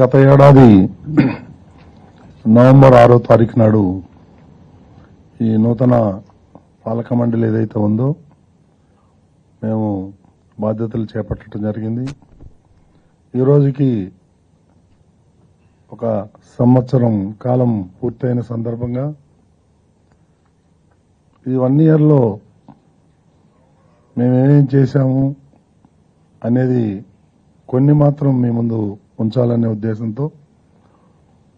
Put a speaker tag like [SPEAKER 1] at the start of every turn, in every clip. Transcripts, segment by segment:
[SPEAKER 1] గత ఏడాది నవంబర్ ఆరో తారీఖు నాడు ఈ నూతన పాలక మండలి ఏదైతే ఉందో మేము బాధ్యతలు చేపట్టడం జరిగింది. ఈ రోజుకి ఒక సంవత్సరం కాలం పూర్తయిన సందర్భంగా ఈ వన్ ఇయర్లో మేమేం చేశాము అనేది కొన్ని మాత్రం మీ ముందు ఉంచాలనే ఉద్దేశంతో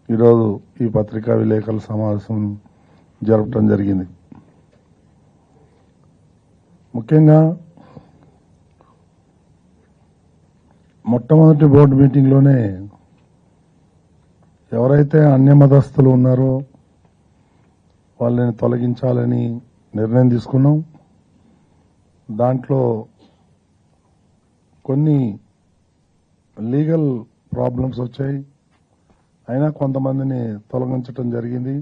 [SPEAKER 1] ఈరోజు ఈ పత్రికా విలేకరుల సమావేశం జరపడం జరిగింది. ముఖ్యంగా మొట్టమొదటి బోర్డు మీటింగ్లోనే ఎవరైతే అన్యమతస్థులు ఉన్నారో వాళ్ళని తొలగించాలని నిర్ణయం తీసుకున్నాం. దాంట్లో కొన్ని లీగల్ ప్రాబ్లమ్స్ వచ్చాయి. అయినా కొంతమందిని తొలగించటం జరిగింది.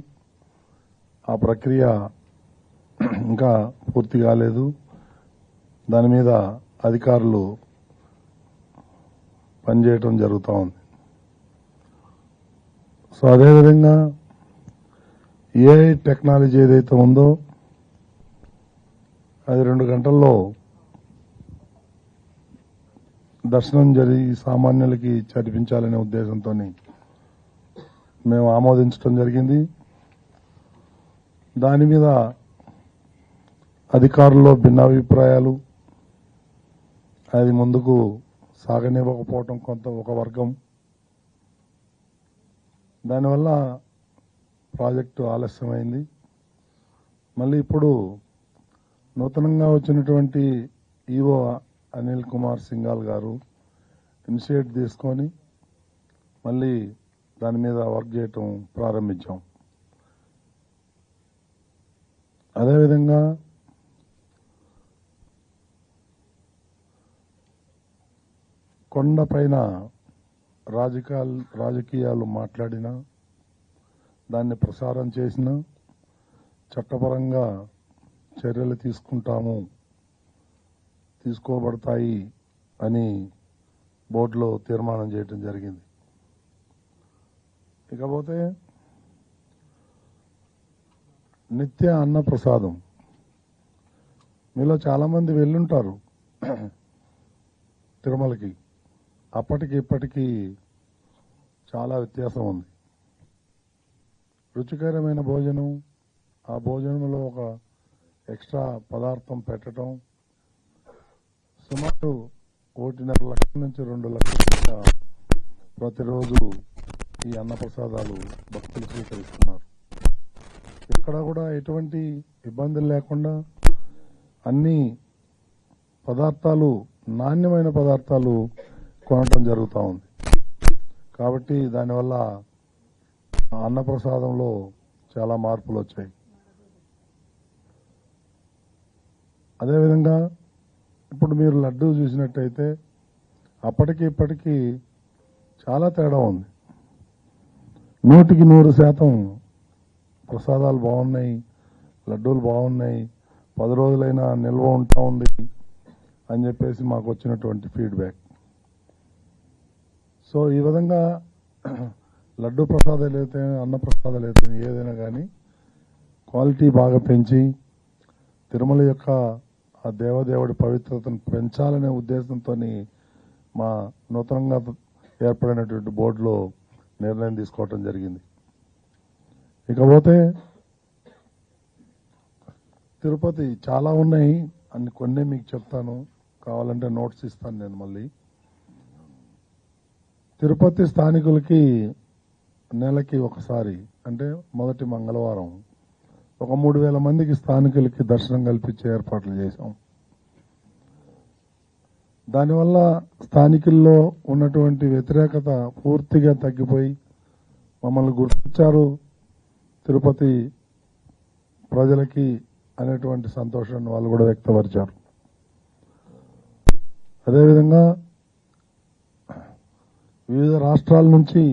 [SPEAKER 1] ఆ ప్రక్రియ ఇంకా పూర్తి కాలేదు. దాని మీద అధికారులు పనిచేయటం జరుగుతూ ఉంది. సో అదేవిధంగా ఏఐ టెక్నాలజీ ఏదైతే ఉందో అది రెండు గంటల్లో దర్శనం జరిగి సామాన్యులకి చదివించాలనే ఉద్దేశంతో మేము ఆమోదించడం జరిగింది. దాని మీద అధికారుల్లో భిన్నాభిప్రాయాలు అది ముందుకు సాగనివ్వకపోవటం కొంత ఒక వర్గం. దానివల్ల ప్రాజెక్టు ఆలస్యమైంది. మళ్ళీ ఇప్పుడు నూతనంగా వచ్చినటువంటి ఈవో అనిల్ కుమార్ సింగాల్ గారు ఇనిషియేట్ తీసుకొని మళ్ళీ దాని మీద వర్క్ చేయటం ప్రారంభించాం. అదేవిధంగా కొండపైన రాజకీయాలు రాజకీయాలు మాట్లాడినా దాన్ని ప్రసారం చేసిన చట్టపరంగా చర్యలు తీసుకుంటాము తీసుకోబడతాయి అని బోర్డులో తీర్మానం చేయటం జరిగింది. ఇకపోతే నిత్య అన్న ప్రసాదం మీలో చాలామంది వెళ్ళుంటారు తిరుమలకి. అప్పటికి ఇప్పటికీ చాలా వ్యత్యాసం ఉంది. రుచికరమైన భోజనం ఆ భోజనంలో ఒక ఎక్స్ట్రా పదార్థం పెట్టడం సుమారు ఒకటిన్నర లక్షల నుంచి రెండు లక్షల ప్రతిరోజు ఈ అన్నప్రసాదాలు భక్తులు స్వీకరిస్తున్నారు. ఇక్కడ కూడా ఎటువంటి ఇబ్బందులు లేకుండా అన్ని పదార్థాలు నాణ్యమైన పదార్థాలు కొనటం జరుగుతూ ఉంది. కాబట్టి దానివల్ల ఆ అన్నప్రసాదంలో చాలా మార్పులు వచ్చాయి. అదేవిధంగా ఇప్పుడు మీరు లడ్డు చూసినట్టయితే అప్పటికి ఇప్పటికీ చాలా తేడా ఉంది. నూటికి నూరు శాతం ప్రసాదాలు బాగున్నాయి లడ్డూలు బాగున్నాయి పది రోజులైనా నిల్వ ఉంటా ఉంది అని చెప్పేసి మాకు వచ్చినటువంటి ఫీడ్బ్యాక్ సో ఈ విధంగా లడ్డు ప్రసాదాలు అయితే అన్న ప్రసాదాలు అయితే ఏదైనా కానీ క్వాలిటీ బాగా పెంచి తిరుమల యొక్క ఆ దేవదేవుడి పవిత్రతను పెంచాలనే ఉద్దేశంతో మా నూతనంగా ఏర్పడినటువంటి బోర్డులో నిర్ణయం తీసుకోవటం జరిగింది. ఇకపోతే తిరుపతి చాలా ఉన్నాయి. అన్ని కొన్ని మీకు చెప్తాను. కావాలంటే నోట్స్ ఇస్తాను నేను మళ్ళీ. తిరుపతి స్థానికులకి నెలకి ఒకసారి అంటే మొదటి మంగళవారం ఒక మూడు వేల మందికి స్థానికులకి దర్శనం కల్పించే ఏర్పాట్లు చేశాం. దానివల్ల స్థానికుల్లో ఉన్నటువంటి వ్యతిరేకత పూర్తిగా తగ్గిపోయి మమ్మల్ని గుర్తించారు తిరుపతి ప్రజలకి అనేటువంటి సంతోషాన్ని వాళ్ళు కూడా వ్యక్తపరిచారు. అదేవిధంగా వివిధ రాష్ట్రాల నుంచి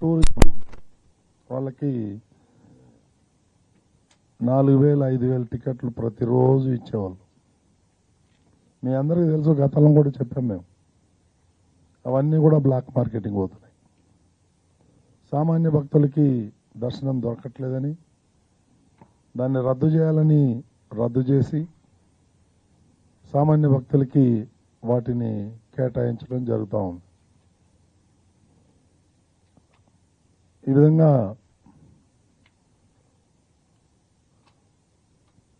[SPEAKER 1] టూరిజం వాళ్ళకి నాలుగు వేలు ఐదు వేలు టికెట్లు ప్రతిరోజు ఇచ్చేవాళ్ళు. మీ అందరికీ తెలుసు గతంలో కూడా చెప్పాం మేము. అవన్నీ కూడా బ్లాక్ మార్కెటింగ్ అవుతున్నాయి సామాన్య భక్తులకి దర్శనం దొరకట్లేదని దాన్ని రద్దు చేయాలని రద్దు చేసి సామాన్య భక్తులకి వాటిని కేటాయించడం జరుగుతూ ఉంది. ఈ విధంగా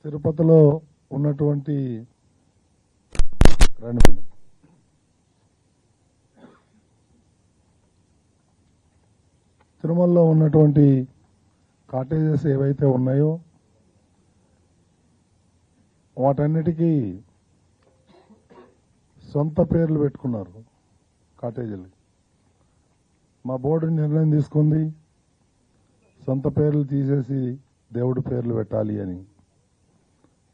[SPEAKER 1] తిరుపతిలో ఉన్నటువంటి రెండు తిరుమలలో ఉన్నటువంటి కాటేజెస్ ఏవైతే ఉన్నాయో వాటన్నిటికీ సొంత పేర్లు పెట్టుకున్నారు కాటేజీలు. మా బోర్డు నిర్ణయం తీసుకుంది సొంత పేర్లు తీసేసి దేవుడి పేర్లు పెట్టాలి అని.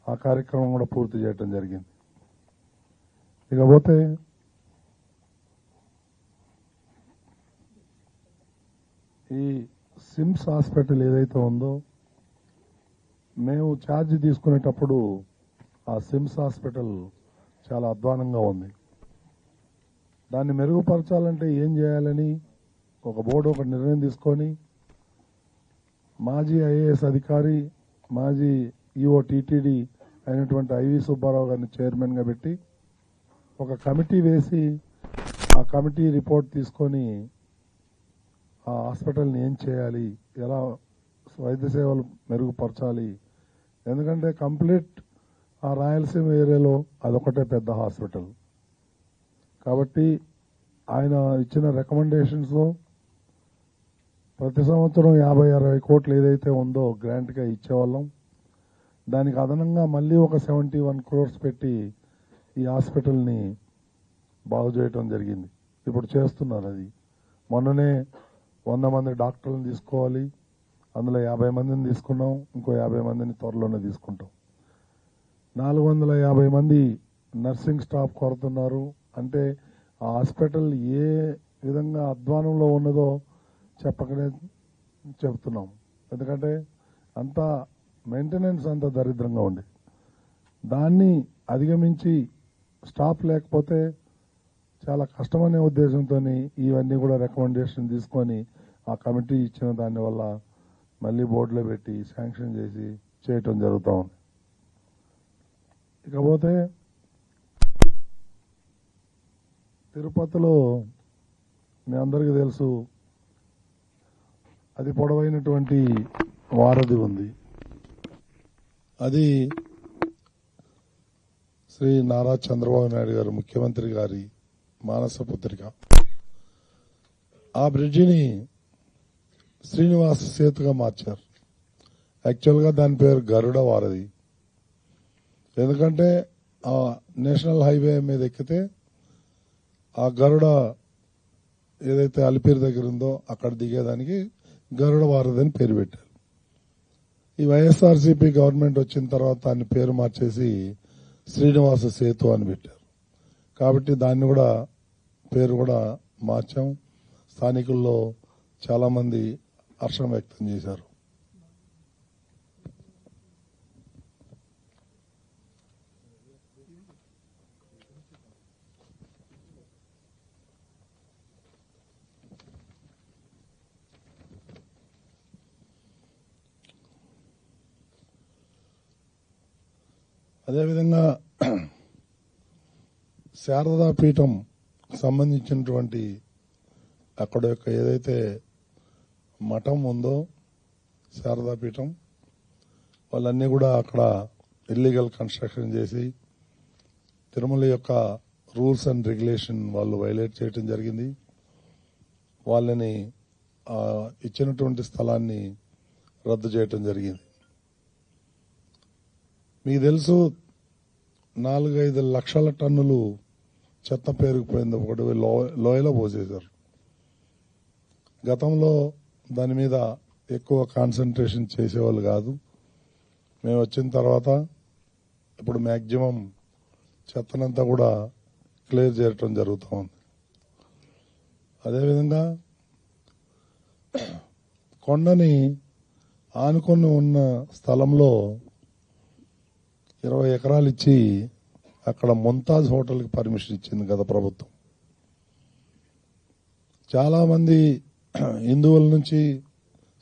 [SPEAKER 1] ఆ కార్యక్రమం కూడా పూర్తి చేయటం జరిగింది. ఇకపోతే ఈ సిమ్స్ హాస్పిటల్ ఏదైతే ఉందో మేము ఛార్జ్ తీసుకునేటప్పుడు ఆ సిమ్స్ హాస్పిటల్ చాలా అధ్వానంగా ఉంది. దాన్ని మెరుగుపరచాలంటే ఏం చేయాలని ఒక బోర్డు ఒక నిర్ణయం తీసుకొని మాజీ ఐఏఎస్ అధికారి మాజీ ఈఓ టీటీడీ అయినటువంటి ఐవి సుబ్బారావు గారిని చైర్మన్గా పెట్టి ఒక కమిటీ వేసి ఆ కమిటీ రిపోర్ట్ తీసుకొని ఆ హాస్పిటల్ని ఏం చేయాలి? ఎలా వైద్య సేవలు మెరుగుపరచాలి? ఎందుకంటే కంప్లీట్ ఆ రాయలసీమ ఏరియాలో అదొకటే పెద్ద హాస్పిటల్. కాబట్టి ఆయన ఇచ్చిన రికమెండేషన్స్లో ప్రతి సంవత్సరం యాభై అరవై కోట్లు ఏదైతే ఉందో గ్రాంట్గా ఇచ్చేవాళ్ళం. దానికి అదనంగా మళ్ళీ ఒక సెవెంటీ వన్ క్రోర్స్ పెట్టి ఈ హాస్పిటల్ని బాగు చేయటం జరిగింది. ఇప్పుడు చేస్తున్నారు అది. మొన్ననే వంద మంది డాక్టర్లను తీసుకోవాలి అందులో యాభై మందిని తీసుకున్నాం ఇంకో యాభై మందిని త్వరలోనే తీసుకుంటాం. నాలుగు వందల యాభై మంది నర్సింగ్ స్టాఫ్ కొడుతున్నారు అంటే ఆ హాస్పిటల్ ఏ విధంగా అధ్వానంలో ఉన్నదో చెప్పకనే చెప్తున్నాం. ఎందుకంటే అంత మెయింటెనెన్స్ అంత దరిద్రంగా ఉంది. దాన్ని అధిగమించి స్టాప్ లేకపోతే చాలా కష్టమనే ఉద్దేశంతో ఇవన్నీ కూడా రికమెండేషన్ తీసుకొని ఆ కమిటీ ఇచ్చిన దాని వల్ల మళ్ళీ బోర్డులో పెట్టి శాంక్షన్ చేసి చేయటం జరుగుతూ ఉంది. ఇకపోతే తిరుపతిలో మీ అందరికీ తెలుసు అది పొడవైనటువంటి వారధి ఉంది. అది శ్రీ నారా చంద్రబాబు నాయుడు గారు ముఖ్యమంత్రి గారి మానస పుత్రిక. ఆ బ్రిడ్జిని శ్రీనివాస సేతుగా మార్చారు. యాక్చువల్గా దాని పేరు గరుడ వారధి. ఎందుకంటే ఆ నేషనల్ హైవే మీద ఎక్కితే ఆ గరుడ ఏదైతే అలిపిరి దగ్గర ఉందో అక్కడ దిగేదానికి గరుడ వారధి అని పేరు పెట్టారు. ఈ వైఎస్ఆర్సీపీ గవర్నమెంట్ వచ్చిన తర్వాత దాన్ని పేరు మార్చేసి శ్రీనివాస సేతు అని పెట్టారు. కాబట్టి దాన్ని కూడా పేరు కూడా మార్చాం. స్థానికుల్లో చాలామంది హర్షం వ్యక్తం చేశారు. అదేవిధంగా శారదా పీఠం సంబంధించినటువంటి అక్కడ యొక్క ఏదైతే మఠం ఉందో శారదా పీఠం వాళ్ళన్నీ కూడా అక్కడ ఇల్లీగల్ కన్స్ట్రక్షన్ చేసి తిరుమల యొక్క రూల్స్ అండ్ రెగ్యులేషన్ వాళ్ళు వైలేట్ చేయడం జరిగింది. వాళ్ళని ఇచ్చినటువంటి స్థలాన్ని రద్దు చేయటం జరిగింది. మీకు తెలుసు నాలుగైదు లక్షల టన్నులు చెత్త పేరుకుపోయింది. ఒకటి లోయలో పోసేశారు. గతంలో దాని మీద ఎక్కువ కాన్సన్ట్రేషన్ చేసేవాళ్ళు కాదు. మేము వచ్చిన తర్వాత ఇప్పుడు మ్యాక్సిమం చెత్తనంతా కూడా క్లియర్ చేయటం జరుగుతూ ఉంది. అదేవిధంగా కొండని ఆనుకొని ఉన్న స్థలంలో ఇరవై ఎకరాలు ఇచ్చి అక్కడ ముంతాజ్ హోటల్కి పర్మిషన్ ఇచ్చింది గత ప్రభుత్వం. చాలామంది హిందువుల నుంచి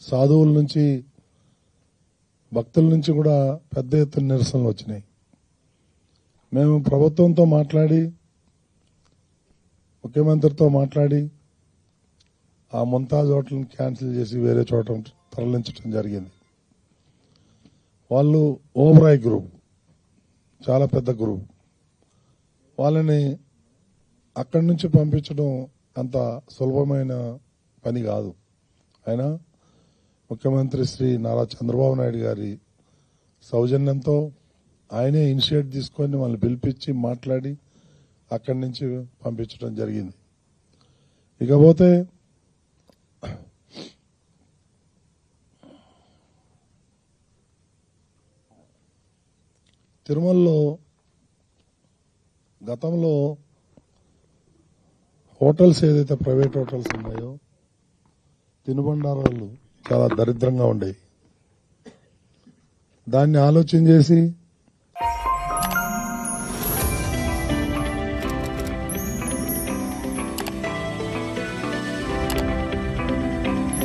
[SPEAKER 1] సాధువుల నుంచి భక్తుల నుంచి కూడా పెద్ద ఎత్తున నిరసనలు వచ్చినాయి. మేము ప్రభుత్వంతో మాట్లాడి ముఖ్యమంత్రితో మాట్లాడి ఆ ముంతాజ్ హోటల్ని క్యాన్సిల్ చేసి వేరే చోట తరలించడం జరిగింది. వాళ్ళు ఓబరాయ్ గ్రూప్. చాలా పెద్ద గ్రూప్ వాళ్ళని అక్కడి నుంచి పంపించడం అంత సులభమైన పని కాదు. అయినా ముఖ్యమంత్రి శ్రీ నారా చంద్రబాబు నాయుడు గారి సౌజన్యంతో ఆయనే ఇనిషియేట్ తీసుకొని వాళ్ళని పిలిపించి మాట్లాడి అక్కడి నుంచి పంపించడం జరిగింది. ఇకపోతే తిరుమలలో గతంలో హోటల్స్ ఏదైతే ప్రైవేట్ హోటల్స్ ఉన్నాయో తినుబండారాలు చాలా దరిద్రంగా ఉండేవి. దాన్ని ఆలోచన చేసి